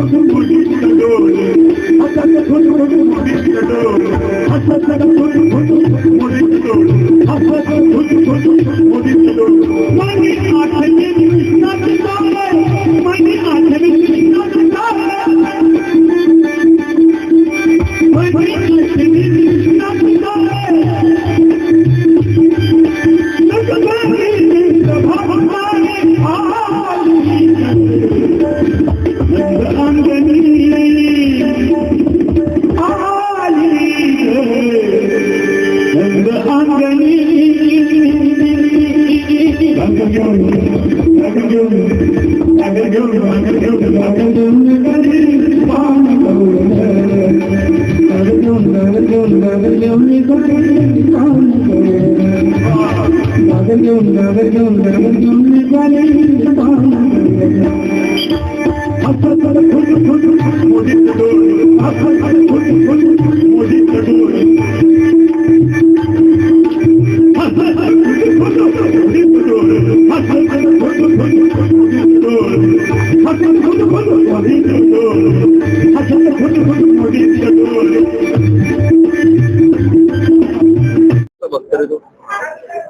गाड्या घेऊन I'm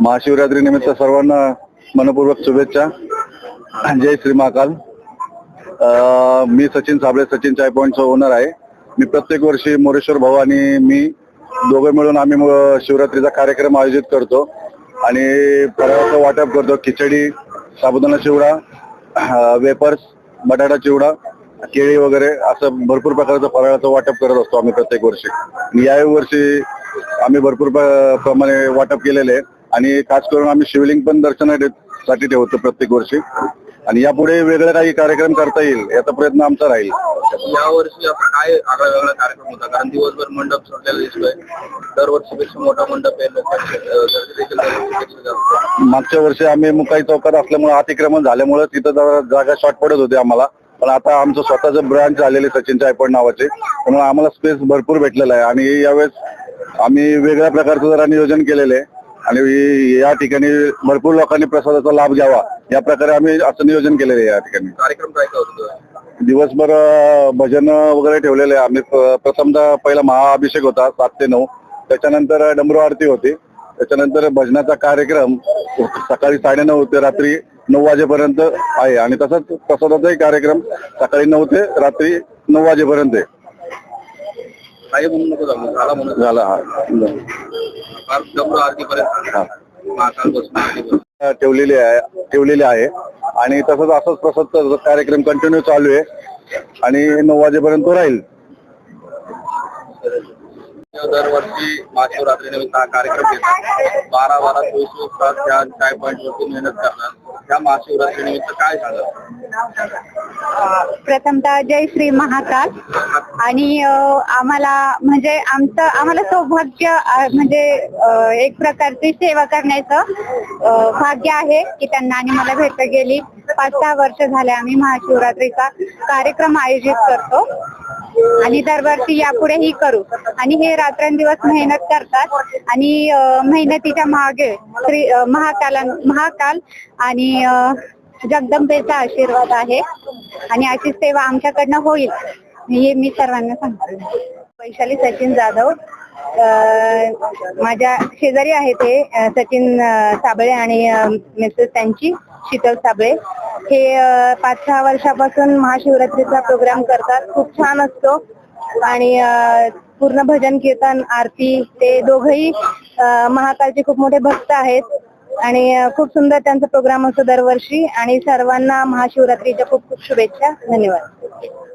महाशिवरात्री निमित्त सर्वांना मनपूर्वक शुभेच्छा. जय श्री महाकाल. अं, मी सचिन साबळे सचिन चाय पॉईंटचा ओनर आहे. मी प्रत्येक वर्षी मोरेश्वर भाऊ आणि मी दोघं मिळून आम्ही शिवरात्रीचा कार्यक्रम आयोजित करतो. आणि फराळाचं वाटप करतो. खिचडी साबुदाणा चिवडा वेपर्स बटाटा चिवडा केळी वगैरे असं भरपूर प्रकारचं फराळाचं वाटप करत असतो आम्ही प्रत्येक वर्षी. आणि वर्षी आम्ही भरपूर प्र- प्रमाणे वाटप केलेले आहे आणि खास करून आम्ही शिवलिंग पण दर्शनासाठी ठेवतो प्रत्येक वर्षी. आणि यापुढे वेगळे काही कार्यक्रम करता येईल याचा प्रयत्न आमचा राहील. या वर्षी आता काय आगळा वेगळा कार्यक्रम होता? कारण दिवसभर मंडप सजलेला दिसतोय. दरवर्षीपेक्षा मोठा मंडप आहे लोकांची अं, गर्दी देखील दरवर्षीपेक्षा जास्त. मागच्या वर्षी आम्ही मुकाई चौकात असल्यामुळे अतिक्रमण झाल्यामुळे तिथं जरा जागा शॉर्ट पडत होती आम्हाला. पण आता आमचं स्वतःचं ब्रांच आलेले सचिन चायपड नावाचे. त्यामुळे आम्हाला स्पेस भरपूर भेटलेला आहे. आणि यावेळेस आम्ही वेगळ्या प्रकारचं जरा नियोजन केलेलं आहे. आणि या ठिकाणी भरपूर लोकांनी प्रसादाचा लाभ घ्यावा. या प्रकारे आम्ही असं नियोजन केलेलं आहे या ठिकाणी. कार्यक्रम काय दिवसभर भजन वगैरे ठेवलेले आहे. आम्ही प्रथमतः पहिला महाअभिषेक होता सात ते नऊ. त्याच्यानंतर डमरू आरती होती. त्याच्यानंतर भजनाचा कार्यक्रम सकाळी साडेनऊ ते रात्री नऊ वाजेपर्यंत आहे. आणि तसंच प्रसादाचाही कार्यक्रम सकाळी नऊ ते रात्री नऊ वाजेपर्यंत आहे. काही म्हणू नको जाऊ. झाला म्हणून. झाला हा. फार डमरू आरतीपर्यंत. हा. महाकाल बसून आरतीपर्यंत. ठेवलेली आहे ठेवलेली आहे. आणि तसंच असंच प्रसाद कार्यक्रम कंटिन्यू चालू आहे. आणि नऊ वाजेपर्यंत तो राहील. दरवर्षी महाशिवरात्री निमित्त हा कार्यक्रम घेतात. बारा बारा चोवीस चोवीस तास त्या चाय पॉईंट वरती मेहनत करतात. या महाशिवरात्री निमित्त काय झालं? प्रथमतः जय श्री महाकाल. आणि आम्हाला म्हणजे आमचं आम्हाला सौभाग्य म्हणजे एक प्रकारची सेवा करण्याचं भाग्य आहे की त्यांना आणि मला भेट गेली. पाच सहा वर्ष झाले आम्ही महाशिवरात्रीचा कार्यक्रम आयोजित करतो. आणि दरवर्षी यापुढेही करू. आणि हे रात्रंदिवस मेहनत करतात. आणि मेहनतीच्या मागे श्री महाकाला महाकाल आणि जगदंबेचा आशीर्वाद आहे. आणि अशी सेवा आमच्याकडनं होईल. हे मी सर्वांना सांगते. वैशाली सचिन जाधव माझ्या शेजारी आहे ते सचिन साबळे आणि मिसेस त्यांची शीतल साबळे. हे पाच सहा वर्षापासून महाशिवरात्रीचा प्रोग्राम करतात. खूप छान असतो. आणि पूर्ण भजन कीर्तन आरती ते दोघही महाकालचे खूप मोठे भक्त आहेत. आणि खूप सुंदर त्यांचा प्रोग्राम असतो दरवर्षी. आणि सर्वांना महाशिवरात्रीच्या खूप खूप शुभेच्छा. धन्यवाद.